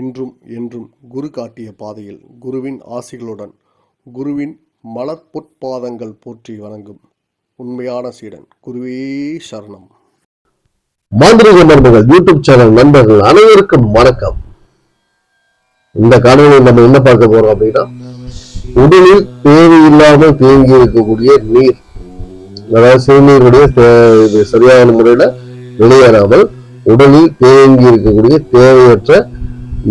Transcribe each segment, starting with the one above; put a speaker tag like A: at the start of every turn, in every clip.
A: இன்றும் என்றும் குரு காட்டிய பாதையில் குருவின் ஆசிகளுடன் குருவின் மலர் பொற்பாதங்கள் போற்றி வணங்கும் உண்மையான சீடன். குருவே சரணம்.
B: மாந்திரிக நண்பர்கள் யூடியூப் சேனல் நண்பர்கள் அனைவருக்கும் வணக்கம். இந்த காணொலியில் நம்ம என்ன பார்க்க போறோம் அப்படின்னா உடலில் தேவையில்லாமல் தேங்கி இருக்கக்கூடிய நீர். அதாவது சிறுநீருடைய சரியான முறையில வெளியேறாமல் உடலில் தேங்கி இருக்கக்கூடிய தேவையற்ற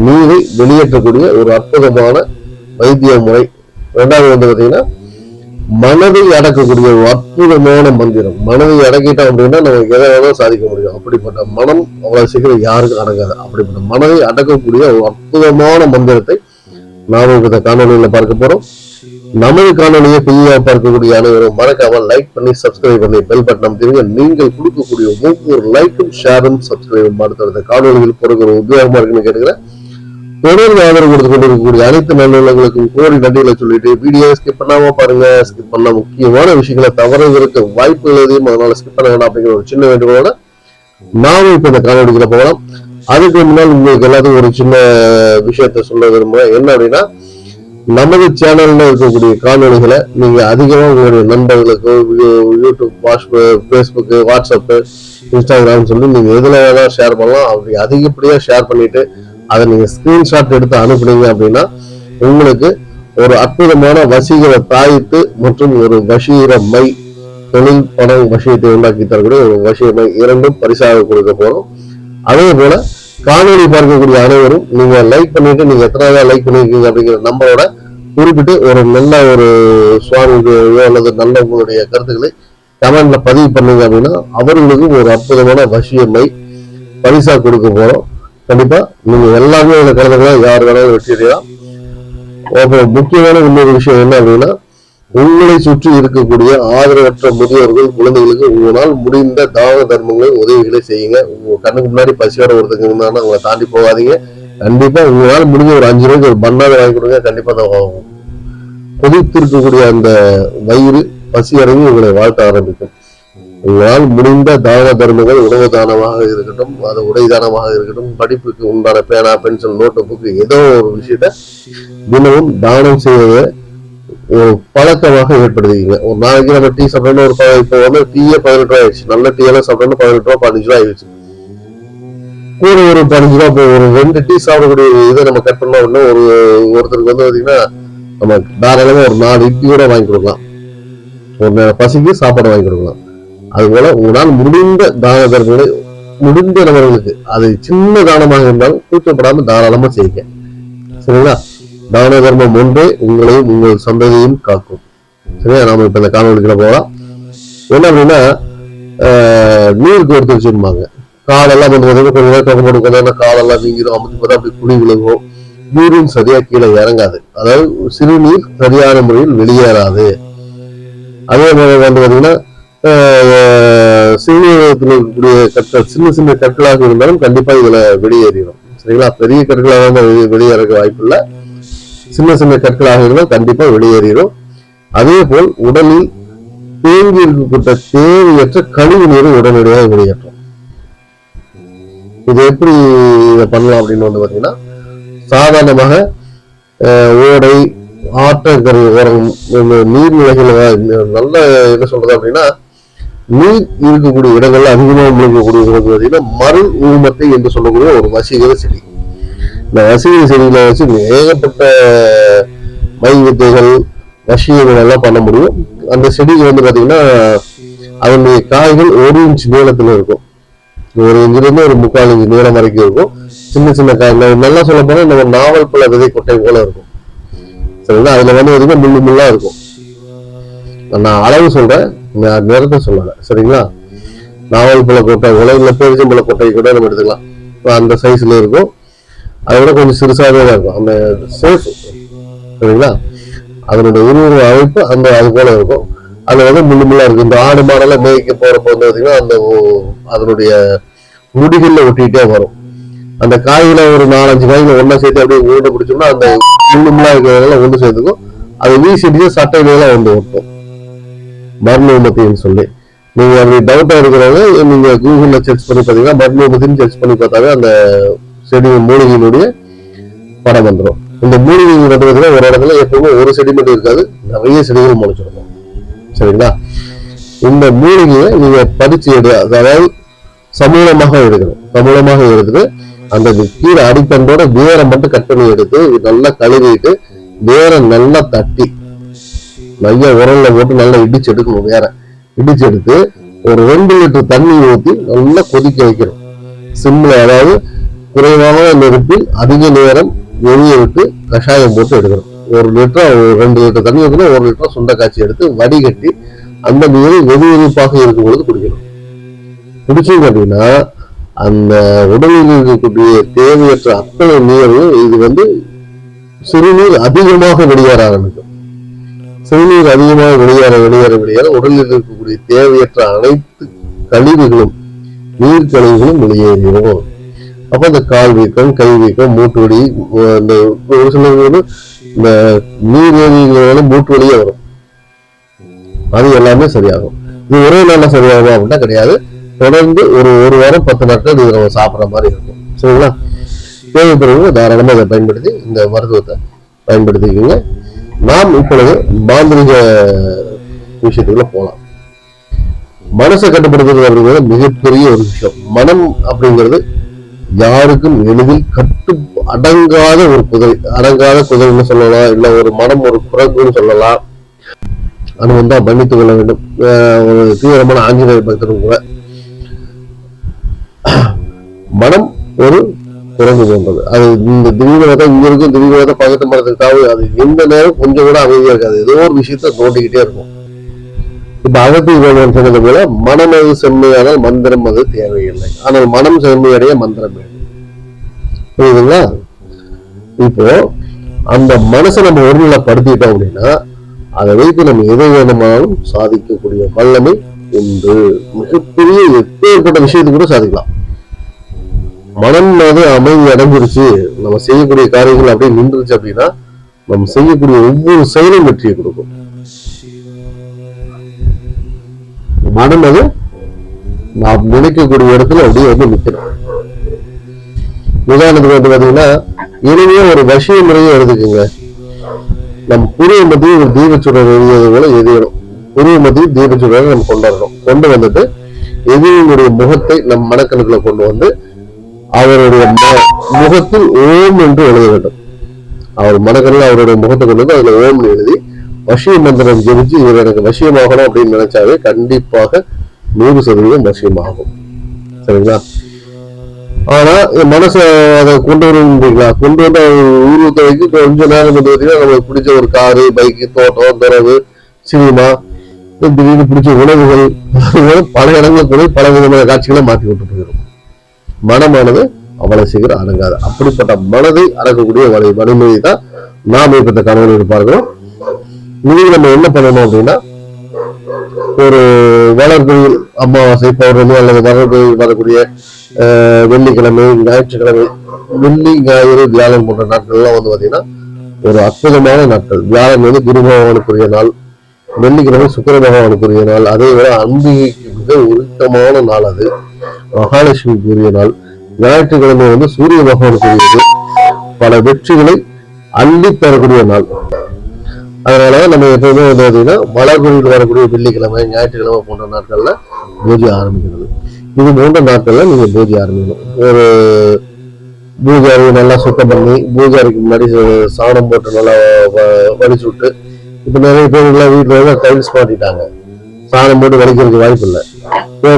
B: நீரை வெளியேற்றக்கூடிய ஒரு அற்புதமான வைத்திய முறை. ரெண்டாவது வந்து பாத்தீங்கன்னா மனதை அடக்கக்கூடிய ஒரு அற்புதமான மந்திரம். மனதை அடக்கிட்டோம் அப்படின்னா நம்ம எதை வேணாலும் சாதிக்க முடியும். அப்படிப்பட்ட மனம் அவ்வளவு சீக்கிரம் யாருக்கும் அடங்காது. அப்படிப்பட்ட மனதை அடக்கக்கூடிய ஒரு அற்புதமான மந்திரத்தை நாம இந்த காணொலியில பார்க்க போறோம். நமது காணொலியை புதிதாக பார்க்கக்கூடிய அனைவரும் மறக்காமல் லைக் பண்ணி சப்ஸ்கிரைப் பண்ணி பெல் பட்டன் அமைத்திருங்க நீங்கள் கொடுக்கக்கூடிய ஒவ்வொரு லைக்கும் ஷேரும் சப்ஸ்கிரைபும் அடுத்தடுத்த காணொலிகள் பிறகு ஒரு உபயோகமா இருக்குன்னு கேட்டுக்கிறேன். தொடர்ந்து ஆதரவு கொடுத்து கொண்டிருக்கக்கூடிய அனைத்து நல்லுள்ளங்களுக்கும் கோடி நன்றிகளை சொல்லிட்டு வீடியோ ஸ்கிப் பண்ணாம பாருங்க. ஸ்கிப் பண்ண முக்கியமான விஷயங்களை தவறதற்கு வாய்ப்புகள் எதையும் அதனால ஸ்கிப் பண்ண வேண்டாம் அப்படிங்கிற ஒரு சின்ன வேண்டுகோளோட நாம இப்ப இந்த காணொலிக்குள்ள போகலாம். அதுக்கு முன்னால் உங்களுக்கு எல்லாத்துக்கும் ஒரு சின்ன விஷயத்த சொல்ல விரும்புறேன். என்ன அப்படின்னா நமது சேனல்ல இருக்கக்கூடிய காணொலிகளை நீங்க அதிகமா உங்களுடைய நண்பர்களுக்கு யூடியூப் ஃபேஸ்புக்கு வாட்ஸ்அப் இன்ஸ்டாகிராம் சொல்லி நீங்க எதுல வேணா ஷேர் பண்ணலாம். அப்படி அதிகப்படியா ஷேர் பண்ணிட்டு அதை நீங்க ஸ்கிரீன்ஷாட் எடுத்து அனுப்புனீங்க அப்படின்னா உங்களுக்கு ஒரு அற்புதமான வசீகர தாய்த்து மற்றும் ஒரு வசீர மை தொழில் பணம் வசியத்தை உண்டாக்கி தரக்கூடிய ஒரு வசிய மை இரண்டும் பரிசாக கொடுக்க போறோம். அதே போல காணொலி பார்க்கக்கூடிய அனைவரும் நீங்க லைக் பண்ணிட்டு நீங்க எத்தனை லைக் பண்ணிருக்கீங்க அப்படிங்கிற நம்பரோட குறிப்பிட்டு ஒரு நல்ல ஒரு சுவாமியோ அல்லது நல்ல உங்களுடைய கருத்துக்களை கமெண்ட்ல பதிவு பண்ணீங்க அப்படின்னா அவர்களுக்கும் ஒரு அற்புதமான வசியமை பரிசா கொடுக்க போறோம். கண்டிப்பா. நீங்க எல்லாமே இதுல கலந்துக்கலாம் யார் வேணாலும் வெற்றி அடையலாம். அப்புறம் முக்கியமான இன்னொரு விஷயம் என்ன அப்படின்னா உங்களை சுற்றி இருக்கக்கூடிய ஆதரவற்ற முதியோர்கள் குழந்தைகளுக்கு உங்களால் முடிந்த தான தர்மங்களை உதவிகளை செய்யுங்க. உங்க கண்ணுக்கு முன்னாடி பசியோட ஒருத்தங்க இருந்தாங்கன்னா அவங்களை தாண்டி போகாதீங்க. கண்டிப்பா உங்களால் முடிஞ்ச ஒரு அஞ்சு ரூபாய்க்கு ஒரு பண்ணாத வாங்கி கொடுங்க. கண்டிப்பா ஆகும் கொதித்திருக்கக்கூடிய அந்த வயிறு பசி அடைந்து உங்களை வாழ்த்த ஆரம்பிக்கும். உங்களால் முடிந்த தான தர்மங்கள் உணவு தானமாக இருக்கட்டும் அது உடை தானமாக இருக்கட்டும் படிப்புக்கு உண்டான பேனா பென்சில் நோட்டு புக்கு ஏதோ ஒரு விஷயத்த தினமும் தானம் செய்வதை ஒரு பழக்கமாக ஏற்படுத்திக்கிங்க. ஒரு நாளைக்கு நம்ம டீ சாப்பிடணும் ஒரு இப்போ வந்து டீயே பதினெட்டு ரூபாய் ஆயிடுச்சு. நல்ல டீ எல்லாம் சாப்பிடணும் பதினெட்டு ரூபா பதினஞ்சு ரூபா ஆயிடுச்சு. கூட ஒரு பதினஞ்சு ரூபா இப்போ ஒரு ரெண்டு டீ சாப்பிடக்கூடிய இதை நம்ம கட் பண்ணோம் அப்படின்னா ஒரு ஒருத்தருக்கு வந்து பார்த்தீங்கன்னா நம்ம தாராளமாக ஒரு நாலு இட்லி கூட வாங்கி கொடுக்கலாம். ஒரு பசிக்கு சாப்பாடு வாங்கி கொடுக்கலாம். அதுபோல உங்களால் முடிந்த தான தர்மங்களை முடிந்த நபர்களுக்கு அது சின்ன தானமாக இருந்தாலும் கூச்சப்படாம தாராளமா செய்யுங்க. சரிங்களா? தான தர்மம் ஒன்றே உங்களையும் உங்கள் சந்ததியையும் காக்கும். சரியா? நாம இப்ப இந்த காணொலிக்குள்ள போகலாம். என்ன அப்படின்னா ஆஹ், நீர் கோர்த்து வச்சிருப்பாங்க காலெல்லாம் வந்து பார்த்தீங்கன்னா கொஞ்ச நேரம் தொகை போட்டு காலெல்லாம் வீங்கிடும் அமைச்சு பார்த்தா அப்படி குழி விழுகும். நீரும் சரியா கீழே இறங்காது. அதாவது சிறுநீர் சரியான முறையில் வெளியேறாது. அதே மாதிரி வந்து பார்த்தீங்கன்னா ஆஹ், இருக்கக்கூடிய கற்கள் சின்ன சின்ன கற்களாக இருந்தாலும் கண்டிப்பாக இதில் வெளியேறிடும் சரிங்களா? பெரிய கற்களாக வந்து வெளியேறக்க வாய்ப்பு சின்ன சின்ன கற்களாக இருந்தால் கண்டிப்பாக வெளியேறிடும் அதே போல் உடலில் தேங்கி இருக்கக்கூடிய தேவையற்ற கழிவு நீரை உடனடியாக வெளியேற்றும். இது எப்படி இதை பண்ணலாம் அப்படின்னு வந்து பார்த்தீங்கன்னா சாதாரணமாக ஓடை ஆற்றங்கரை ஓரம் நீர்நிலைகள் நல்ல என்ன சொல்றது அப்படின்னா நீர் இருக்கக்கூடிய இடங்கள்ல அதிகமாக முழுங்கக்கூடிய வந்து பார்த்தீங்கன்னா மறு ஊமத்தை என்று சொல்லக்கூடிய ஒரு வசீகர செடி. இந்த வசீகர செடியில வச்சு ஏகப்பட்ட மை வித்தைகள் வசியங்கள் எல்லாம் பண்ண முடியும். அந்த செடிக்கு வந்து பாத்தீங்கன்னா அதனுடைய காய்கள் ஒரு இன்ச் நீளத்துல இருக்கும். ஒரு இன்ச்சுல ஒரு முக்கால் இன்ச் நீளம் வரைக்கும் இருக்கும். சின்ன சின்ன காய் நல்லா சொல்ல போனா நம்ம நாவல் பழ விதை கொட்டை போல இருக்கும். சரிங்களா? அதுல வந்து பார்த்தீங்கன்னா முள்ளு முள்ளா இருக்கும். நான் அளவு சொல்றேன். நான் நிறத்தை சரிங்களா? நாவல் பழ கொட்டை போல இல்ல கொட்டை கூட நம்ம எடுத்துக்கலாம். இப்போ அந்த சைஸில் இருக்கும். அதை விட கொஞ்சம் சிறுசாகவே தான் இருக்கும். அந்த சேஃப் சரிங்களா? அதனுடைய உருவ அமைப்பு அந்த அது போல இருக்கும். அது வந்து முள்ளு முள்ளா இருக்கும். இந்த ஆடு மாடெல்லாம் மேய்க்க போகிறப்ப வந்து பார்த்தீங்கன்னா அந்த அதனுடைய முடிகள்ல ஒட்டிக்கிட்டே வரும். அந்த காய்களை ஒரு நாலஞ்சு காய்கள் ஒன்றா சேர்த்து அப்படியே ஊட்ட பிடிச்சோம்னா அந்த முள்ளு முள்ளா இருக்கிறதெல்லாம் ஒன்று சேர்த்துக்கும். அது வீசிட்டு சட்டையில வந்து ஒட்டும் மர்மூமத்தின்னு சொல்லி. நீங்க அப்படி டவுட்டா இருக்கிறவங்க நீங்க கூகுள்ல சர்ச் பண்ணி பாத்தீங்கன்னா மர்மூமத்தின்னு சர்ச் பண்ணி பார்த்தாவே அந்த செடி மூலிகையினுடைய படம் வந்துடும் இந்த மூலிகை நடுவதுல ஒரு இடத்துல எப்பவுமே ஒரு செடி மட்டும் இருக்காது. நிறைய செடிகள் முளைச்சிருக்கும். சரிங்களா? இந்த மூலிகையை நீங்க பறிச்சு எடு அதாவது சமூலமாக எடுக்கணும். சமூலமாக எடுத்துட்டு அந்த கீழே அடித்தண்டோட வேரை மட்டும் கட் பண்ணி எடுத்து நல்லா கழுவிட்டு வேரை நல்லா தட்டி நல்லா உரல்ல போட்டு நல்லா இடிச்சு எடுக்கணும் வேற. இடிச்சு எடுத்து ஒரு ரெண்டு லிட்டர் தண்ணி ஊற்றி நல்லா கொதிக்க வைக்கணும். சிம்ல அதாவது குறைவான நெருப்பில் அதிக நேரம் எரிய விட்டு கஷாயம் போட்டு எடுக்கணும். ஒரு லிட்டர் ஒரு ரெண்டு லிட்டர் தண்ணி ஊற்றினா ஒரு லிட்டர் சுண்டை காய்ச்சி எடுத்து வடிகட்டி அந்த நீரை வெது வெதுப்பாக இருக்கும் பொழுது குடிக்கணும். குடிச்சீங்க அப்படின்னா அந்த உடலில் இருக்கக்கூடிய தேவையற்ற அத்தனை நீரையும் இது வந்து சிறுநீர் அதிகமாக வெளியேற ஆரம்பிக்கும். சிறுநீர் அதிகமாக வெளியேற வெளியேற வெளியேற உடலில் இருக்கக்கூடிய தேவையற்ற அனைத்து கழிவுகளும் நீர் கழிவுகளும் வெளியேறிடும். அப்ப இந்த கால் வீக்கம் கை வீக்கம் மூட்டு வலி இந்த ஒரு சிலருக்கு இந்த நீர் ஏறிகளால மூட்டு வலியே வரும். அது எல்லாமே சரியாகும். இது ஒரே நாள்ல சரியாகும் அப்படின்னா கிடையாது. தொடர்ந்து ஒரு ஒரு வாரம் பத்து நாட்கள் இது நம்ம சாப்பிட்ற மாதிரி இருக்கும். சரிங்களா? தேவைப்படுறவங்க தாராளமாக அதை பயன்படுத்தி இந்த மருத்துவத்தை பயன்படுத்திக்கோங்க. நாம் இப்பொழுது மாந்திரிக விஷயத்துக்குள்ள போகலாம் மனசை கட்டுப்படுத்துறது அப்படிங்கிறது மிகப்பெரிய ஒரு விஷயம். மனம் அப்படிங்கிறது யாருக்கும் எளிதில் கட்டு அடங்காத ஒரு குதிரை அடங்காத குதிரைன்னு சொல்லலாம் இல்ல ஒரு மனம் ஒரு குரங்குன்னு சொல்லலாம். அது வந்தா மன்னித்துக் கொள்ள வேண்டும். ஒரு தீவிரமான ஆஞ்சநேய பக்தரும் கூட. மனம் ஒரு குரங்கு போன்றது அது இந்த திடீர்னு பார்த்தா இங்க இருக்கும் திடீர்னு பார்த்தா பக்கத்து மரத்துக்காக அது எந்த நேரம் கொஞ்சம் கூட அமைதியா இருக்காது. ஏதோ ஒரு விஷயத்த தோண்டிக்கிட்டே இருக்கும். இப்ப அகத்தி பகவான் சொன்னது போல மனம் அது செம்மையானால் மந்திரம் அது தேவையில்லை. ஆனால் மனம் செம்மையடைய மந்திரம் புரியுதுங்களா? இப்போ அந்த மனசை நம்ம ஒருநிலைப்படுத்திட்டோம் அப்படின்னா அதை வைத்து நம்ம எதை வேணுமானாலும் சாதிக்கக்கூடிய வல்லமை உண்டு. மிகப்பெரிய எப்பேற்பட்ட விஷயத்தை கூட சாதிக்கலாம். மனம் அது அமைதி அடைஞ்சிருச்சு. நம்ம செய்யக்கூடிய காரியங்கள் அப்படியே நின்றுச்சு அப்படின்னா நம்ம செய்யக்கூடிய ஒவ்வொரு செயலும் வெற்றியை கொடுக்கும். மனம் அது நாம் நினைக்கக்கூடிய இடத்துல அப்படியே வந்து நிற்கணும். உதாரணத்துக்கு வந்து பாத்தீங்கன்னா இனிமே ஒரு வசிய முறையை எடுத்துக்கோங்க நம் புரிய மத்திய ஒரு தீபச்சுடர் எழுதியது போல எதிரும் புரிய மத்திய தீபச்சுடரை நம்ம கொண்டாடணும். கொண்டு வந்துட்டு எதிரியினுடைய முகத்தை நம் மனக்கணக்குல கொண்டு வந்து அவருடைய ம- முகத்தில் ஓம் என்று எழுத வேண்டும். அவர் மனக்கண்ணில் அவருடைய முகத்தை கொண்டு வந்து அதுல ஓம்னு எழுதி வசிய மந்திரம் ஜெபிச்சு இவர் எனக்கு வசியமாகணும் அப்படின்னு நினைச்சாவே கண்டிப்பாக நூறு சதவீதம் வசியமாகும் சரிங்களா? ஆனா என் மனசை அதை கொண்டு வரீங்களா கொண்டு வந்து உருவத்தை வைக்க கொஞ்ச நேரம் வந்து பார்த்தீங்கன்னா நமக்கு பிடிச்ச ஒரு காரு பைக்கு தோட்டம் திறவு சினிமா திடீர்னு பிடிச்ச உணவுகள் பல இடங்களுக்கு போய் பல விதமான காட்சிகளை மாற்றி விட்டு போயிடும். மனமானது அவ்வளவு சீக்கிரம் அடங்காது. அப்படிப்பட்ட மனதை அடக்கக்கூடிய வலை வலிமையை தான் நாம் இப்ப இந்த கணவன் பார்க்கிறோம். இதுக்கு நம்ம என்ன பண்ணணும் அப்படின்னா ஒரு வளர்பிறையில் அமாவாசை பௌர்ணமி அல்லது வளர்பிறையில் வரக்கூடிய வெள்ளிக்கிழமை ஞாயிற்றுக்கிழமை வெள்ளி ஞாயிறு வியாழன் போன்ற நாட்கள்லாம் வந்து பார்த்தீங்கன்னா ஒரு அற்புதமான நாட்கள். வியாழன் வந்து குரு பகவானுக்குரிய நாள் வெள்ளிக்கிழமை சுக்கர பகவானுக்குரிய நாள். அதே விட அம்பிகைக்கு மிக உருக்கமான நாள் அது. மகாலட்சுமிக்குரிய நாள் ஞாயிற்றுக்கிழமை வந்து சூரிய பகவானுக்குரியது பல வெற்றிகளை அள்ளி தரக்கூடிய நாள். அதனால நம்ம எப்பவுமே வந்து பாத்தீங்கன்னா மலர்கொடியில் வரக்கூடிய வெள்ளிக்கிழமை ஞாயிற்றுக்கிழமை போன்ற நாட்கள்ல பூஜை ஆரம்பிக்கிறது. இது போன்ற நாட்கள்ல நீங்க பூஜை ஆரம்பிக்கணும். ஒரு பூஜை நல்லா சுத்தம் பண்ணி பூஜை அறைக்கு முன்னாடி சாணம் போட்டு நல்லா வ- வடிச்சு விட்டு இப்ப நிறைய பேர் எல்லாம் வீட்டுல வந்து டைல்ஸ் மாட்டிட்டாங்க. சாணம் போட்டு வடிக்கிறதுக்கு வாய்ப்பு இல்லை.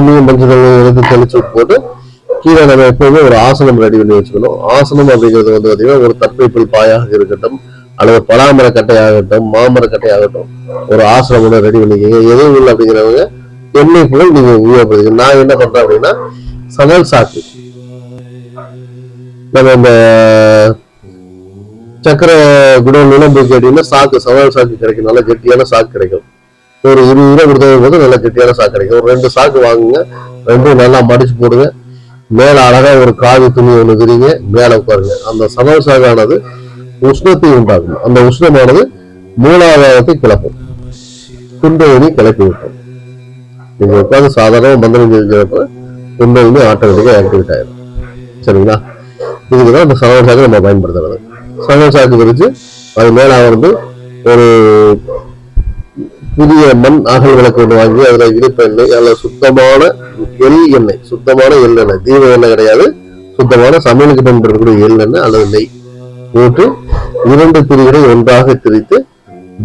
B: மீன் மஞ்சள் எடுத்து தெளிச்சு போட்டு கீழே நம்ம எப்பவுமே ஒரு ஆசனம் ரெடி பண்ணி வச்சுக்கணும். ஆசனம் அப்படிங்கிறது வந்து பார்த்தீங்கன்னா ஒரு தற்பைப்புல் பாயாக இருக்கட்டும் அல்லது பலாமர கட்டையாகட்டும் மாமர கட்டையாகட்டும் ஒரு ஆசனம் ஒன்று ரெடி பண்ணிக்கோங்க. எதுவும் இல்லை அப்படிங்கிறவங்க எண்ணெய் புகழ் நீங்க உபயோகப்படுத்திக்க நான் என்ன பண்றேன் அப்படின்னா சணல் சாக்கு. நம்ம இந்த சக்கரை குடோன் நிலம் போய் கேட்டீங்கன்னா சாக்கு சணல் சாக்கு கிடைக்கும். நல்ல கெட்டியான சாக்கு கிடைக்கும். ஒரு இருபது ரூபா கொடுத்தது போது நல்ல கெட்டியான சாக்கு கிடைக்கும். ஒரு ரெண்டு சாக்கு வாங்குங்க ரெண்டும் நல்லா மடிச்சு போடுங்க. மேலே அழகா ஒரு காவி துணி ஒன்று விரிங்க மேலே உட்காருங்க. அந்த சணல் சாகானது உஷ்ணத்தை உண்டாகும் அந்த உஷ்ணமானது மூலாதாரத்தை கிளப்பும். குண்டலினி கிளப்பி விட்டோம். நீங்க உட்காந்து சாதாரணமாக மந்திரம் ஜெயிக்கிறப்ப குண்டலினி ஆட்டோமேட்டிக்காக ஆக்டிவேட் ஆயிடும் சரிங்களா? இதுக்கு தான் இந்த சணல் சாக்கு நம்ம பயன்படுத்துறது. சணல் சாக்கு விரிச்சு அது மேலே வந்து ஒரு புதிய மண் அகல் விளக்கு ஒன்று வாங்கி அதில் இனிப்பு எண்ணெய் அதில் சுத்தமான எள் எண்ணெய் சுத்தமான எள் எண்ணெய். தீப எண்ணெய் கிடையாது. சுத்தமான சமையலுக்கு பயன்படுத்தக்கூடிய எள் எண்ணெய் அல்லது நெய் போட்டு இரண்டு பிரிவுகளை ஒன்றாக திரித்து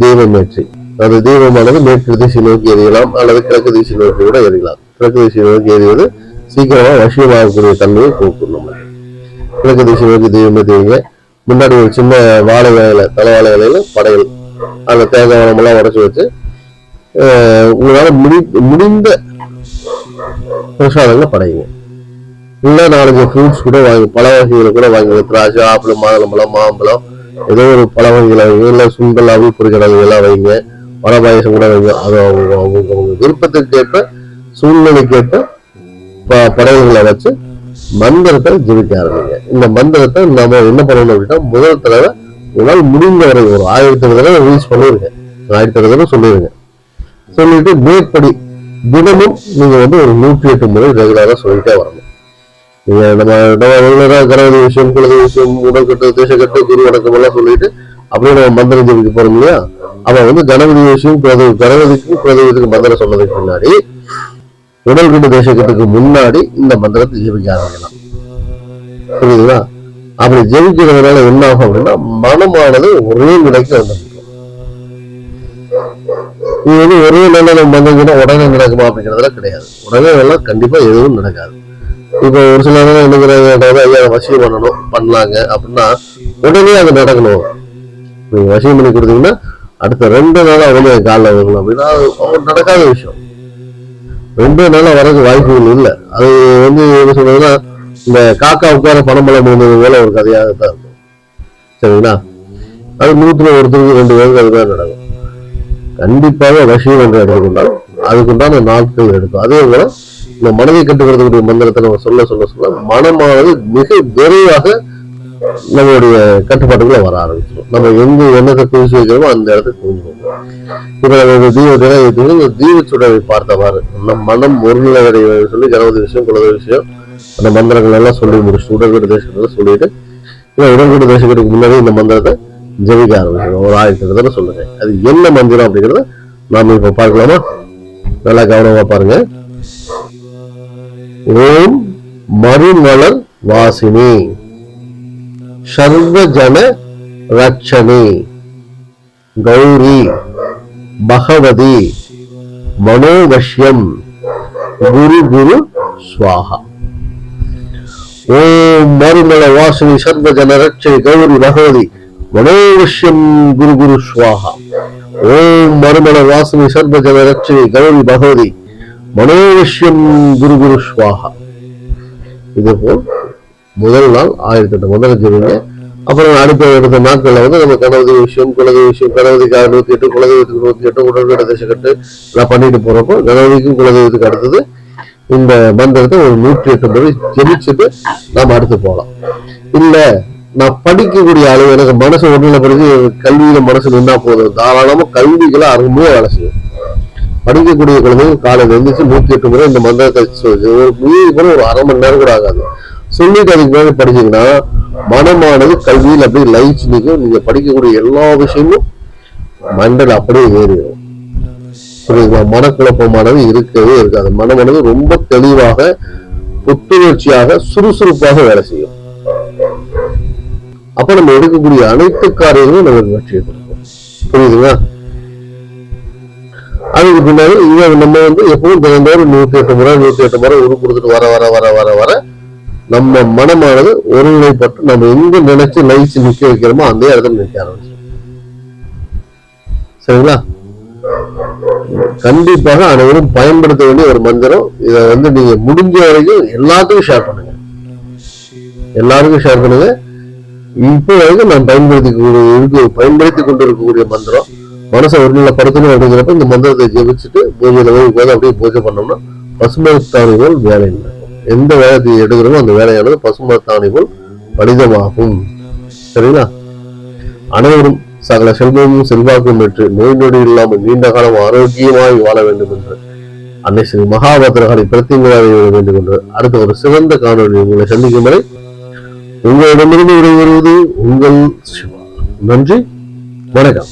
B: தீபம் ஏற்றி அது தீபமானது மேற்கு திசை நோக்கி எறியலாம் அல்லது கிழக்கு திசை நோக்கி கூட எறியலாம். கிழக்கு திசை நோக்கி எறிவது சீக்கிரமாக வசியமாகக்கூடிய தன்மையை போக்கும் நம்ம கிழக்கு திசை நோக்கி தீபம் ஏற்றுவீங்க முன்னாடி ஒரு சின்ன வாழை வேலையில தலைவாழை வேலையில படையல் அந்த தேங்காய் வளமெல்லாம் உடச்சி வச்சு உங்களால் முடி முடிந்த பிரசாதங்களை படையுங்க. இல்லை நாலஞ்சு ஃப்ரூட்ஸ் கூட வாங்கி பழ வகைகளை கூட வாங்கி திராட்சை ஆப்பிள் மாதுளம்பழம் மாம்பழம் ஏதோ ஒரு பழ வகைகளை வைங்க இல்ல சுண்டல் அவி பொறிக்கடலை எல்லாம் வைங்க. பழ பாயசம் கூட வைங்க. அது அவங்க அவங்க அவங்க விருப்பத்துக்கு ஏற்ப சூழ்நிலைக்கு ப- படையல்களை வச்சு மந்திரத்தை ஜெபிக்க ஆரம்பிங்க. இந்த மந்திரத்தை நம்ம என்ன பண்ணணும் அப்படின்னா முதல் தடவை உங்களால் முடிந்த வரை ஒரு ஆயிரத்தி தடவை ரிலீஸ் பண்ணிருக்கேன் ஆயிரத்தி தடவை சொல்லிருங்க. சொல்லிட்டு மேற்படி தினமும் நீங்க வந்து ஒரு நூற்றி எட்டு முறை ரெகுலரா சொல்லிட்டே வரணும். நீங்க நம்ம நம்ம ரெகுலரா கணவதி விஷயம் குழந்தை விஷயம் உடற்கட்டு தேசக்கட்டு குரு வணக்கம் எல்லாம் சொல்லிட்டு அப்படியே நம்ம மந்திரம் ஜெபிக்க போறோம் இல்லையா? அவன் வந்து கணபதி விஷயம் குலதெய்வ கணபதிக்கும் குலதெய்வத்துக்கு மந்திரம் சொன்னதுக்கு முன்னாடி உடல்கட்டு தேசக்கட்டுக்கு முன்னாடி இந்த மந்திரத்தை ஜெபிக்க ஆரம்பிக்கலாம். புரியுதுங்களா? அப்படி ஜெபிக்கிறதுனால என்ன ஆகும் அப்படின்னா மனமானது ஒரே நிலைக்கு வந்துருக்கும் இது வந்து ஒரே நிலையில வந்தீங்கன்னா உடனே நடக்குமா அப்படிங்கிறதெல்லாம் கிடையாது. உடனே எல்லாம் கண்டிப்பா எதுவும் நடக்காது. இப்போ ஒரு சில நேரம் என்னங்கிறாங்க ஐயா வசியம் பண்ணணும் பண்ணலாங்க. அப்படின்னா உடனே அது நடக்கணும். நீங்க வசியம் பண்ணி கொடுத்தீங்கன்னா அடுத்த ரெண்டு நாளா அவங்க என் காலில் வரணும் அப்படின்னா அது நடக்காத விஷயம். ரெண்டு நாளா வரதுக்கு வாய்ப்புகள் இல்லை. அது வந்து என்ன சொல்றதுன்னா இந்த காக்கா உட்கார பணம்பழம் இருந்தது போல ஒரு கதையாகத்தான் இருக்கும். சரிங்களா? அது நூற்றுல ஒருத்தருக்கு ரெண்டு பேருக்கு அதுதான் நடக்கும். கண்டிப்பாக வசியம் என்று எடுத்துக்கொண்டாலும் அதுக்குண்டான. நாட்கள் எடுக்கும். அதே போல இந்த மனதை கட்டுக்கிறதுக்குரிய மந்திரத்தை நம்ம சொல்ல சொல்ல சொல்ல மனமானது மிக விரைவாக நம்மளுடைய கட்டுப்பாட்டுக்குள்ள வர ஆரம்பிச்சிடும். நம்ம எங்க எண்ணத்தை குவிச்சு வைக்கிறோமோ அந்த இடத்துக்கு குவிஞ்சிடும் இப்ப நம்ம இந்த தீபத்தை ஏற்றுவோம் இந்த தீபச்சுடரை பார்த்தவாறு நம் மனம் ஒருநிலையடைய சொல்லி கணபதி விஷயம் குலத விஷயம் அந்த மந்திரங்கள் எல்லாம் சொல்லி முடிச்சு உடல்கட்டு தேசத்துல சொல்லிட்டு இல்லை உடல்கட்டு தேசத்துக்கு முன்னாடி இந்த மந்திரத்தை ஜெபிக்க ஆரம்பிச்சிடும் ஒரு ஆயிரத்தி சொல்லுங்க. அது என்ன மந்திரம் அப்படிங்கிறத நாம இப்ப பார்க்கலாமா? நல்லா கவனமா பாருங்க. ஓம் மறுமலர் வாசினி. சர்வஜன ரட்சணி. கௌரி பகவதி மனோவஷ்யம் குரு குரு ஸ்வாஹா. ஓம் மறுமல வாசினி சர்வஜன ரட்சணி கௌரி பகவதி. மனோவஷ்யம் குரு குரு ஸ்வாஹா ஓம் மறுமண வாசனை சர்வஜன ரட்சணி கௌரி பகவதி மனோவஷ்யம் குரு குரு ஸ்வாஹா இதுபோல் முதல் நாள் ஆயிரத்தி எட்டு முதல்ல ஜெபிங்க அப்புறம் அடுத்த அடுத்த நாட்களில் வந்து நம்ம கணவதி விஷயம் குலதி விஷயம் கணவதிக்கு நூத்தி எட்டு குலதெய்வத்துக்கு இருபத்தி எட்டு உடல்கட தசைக்கட்டு நான் பண்ணிட்டு போறப்போ கணவதிக்கும் குலதெய்வத்துக்கு அடுத்தது இந்த மந்திரத்தை ஒரு நூற்றி எட்டு முறை ஜெபிச்சுட்டு நாம் அடுத்து போகலாம் இல்லை நான் படிக்கக்கூடிய அளவு எனக்கு மனசு ஒன்றில் பிறகு கல்வியில மனசு நின்னா போதும். தாராளமாக கல்விகளை அருமையாக வேலை செய்யும் படிக்கக்கூடிய குழந்தைகள் காலையில் எழுந்திரிச்சு நூத்தி எட்டு முறை இந்த மந்திரத்தை ஒரு மீதி கூட ஒரு அரை மணி நேரம் கூட ஆகாது. சொல்லிட்டு அதுக்கு மேலே படிச்சீங்கன்னா மனமானது கல்வியில் அப்படியே லைஃப் நிற்கும். நீங்க படிக்கக்கூடிய எல்லா விஷயமும் மண்டல் அப்படியே ஏறிடும் புரியுதுங்களா? மனக்குழப்பமானது இருக்கவே இருக்காது. மனமானது ரொம்ப தெளிவாக புத்துணர்ச்சியாக சுறுசுறுப்பாக வேலை செய்யும். அப்ப நம்ம எடுக்கக்கூடிய அனைத்து காரியங்களும் நமக்கு வெற்றியை கொடுக்கும் புரியுதுங்களா? அதுக்கு பின்னாடி இதை நம்ம வந்து எப்பவும் தினந்தோறும் நூத்தி எட்டு முறை நூத்தி எட்டு முறை உரு கொடுத்துட்டு வர வர வர வர வர நம்ம மனமானது ஒருநிலைப்பட்டு நம்ம எங்க நினைச்சு லயிச்சு நிக்க வைக்கிறோமோ அந்த இடத்துல நிக்க ஆரம்பிச்சிடும். சரிங்களா? கண்டிப்பாக அனைவரும் பயன்படுத்த வேண்டிய ஒரு மந்திரம். இதை வந்து நீங்க முடிஞ்ச வரைக்கும் எல்லாத்துக்கும் ஷேர் பண்ணுங்க. எல்லாருக்கும் ஷேர் பண்ணுங்க. இப்போ வரைக்கும் நான் பயன்படுத்தி இருக்கு பயன்படுத்தி கொண்டு இருக்கக்கூடிய மந்திரம். மனசை ஒருநிலைப்படுத்தணும் அப்படிங்கிறப்ப இந்த மந்திரத்தை ஜெபிச்சுட்டு பூஜையில போய் அப்படியே பூஜை பண்ணோம்னா பசுமத்தாணி போல் வேலை நடக்கும் எந்த வேலையை எடுக்கிறோமோ அந்த வேலையானது பசுமத்தாணி போல் பலிதமாகும் சரிங்களா? அனைவரும் சகல செல்வமும் செல்வாக்கும் பெற்று நோய் நொடி இல்லாமல் நீண்ட காலம் ஆரோக்கியமாய் வாழ வேண்டும் என்று அன்னை ஸ்ரீ மகாபத்ரகாளி பிரத்திங்களாக வேண்டும் என்று அடுத்த ஒரு சிறந்த காணொலி உங்களை சந்திக்கும் வரை உங்களிடமிருந்து விடைபெறுவது உங்கள் நன்றி. வணக்கம்.